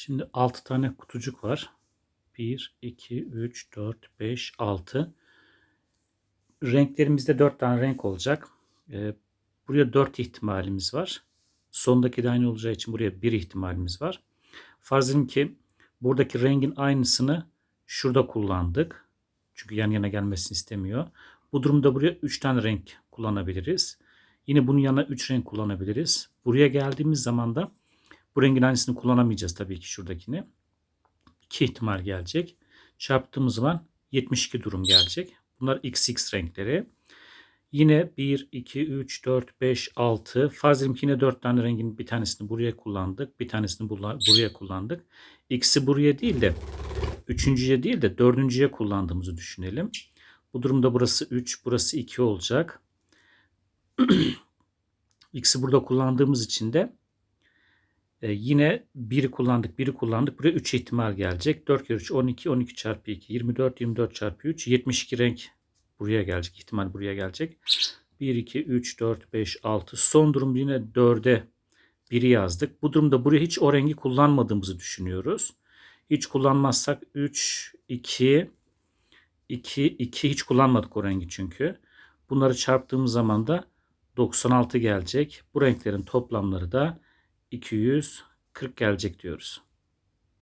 Şimdi 6 tane kutucuk var. 1, 2, 3, 4, 5, 6. Renklerimizde 4 tane renk olacak. Ee, buraya 4 ihtimalimiz var. Sondaki de aynı olacağı için buraya 1 ihtimalimiz var. Farz edelim ki buradaki rengin aynısını şurada kullandık. Çünkü yan yana gelmesini istemiyor. Bu durumda buraya 3 tane renk kullanabiliriz. Yine bunun yanına 3 renk kullanabiliriz. Buraya geldiğimiz zaman da bu rengin aynısını kullanamayacağız tabii ki şuradakini. 2 ihtimal gelecek. Çarptığımız zaman 72 durum gelecek. Bunlar XX renkleri. Yine 1, 2, 3, 4, 5, 6. Farz edelim ki yine 4 tane rengin bir tanesini buraya kullandık. Bir tanesini buraya kullandık. X'i buraya değil de üçüncüye değil de dördüncüye kullandığımızı düşünelim. Bu durumda burası 3, burası 2 olacak. X'i burada kullandığımız için de e, yine 1'i kullandık, 1'i kullandık. Buraya 3 ihtimal gelecek. 4 kere 3, 12, 12 çarpı 2, 24, 24 çarpı 3, 72 renk buraya gelecek. ihtimal buraya gelecek. 1, 2, 3, 4, 5, 6. Son durum yine 4'e 1'i yazdık. Bu durumda buraya hiç o rengi kullanmadığımızı düşünüyoruz. Hiç kullanmazsak 3, 2, 2, 2 hiç kullanmadık o rengi çünkü. Bunları çarptığımız zaman da 96 gelecek. Bu renklerin toplamları da 240 gelecek diyoruz.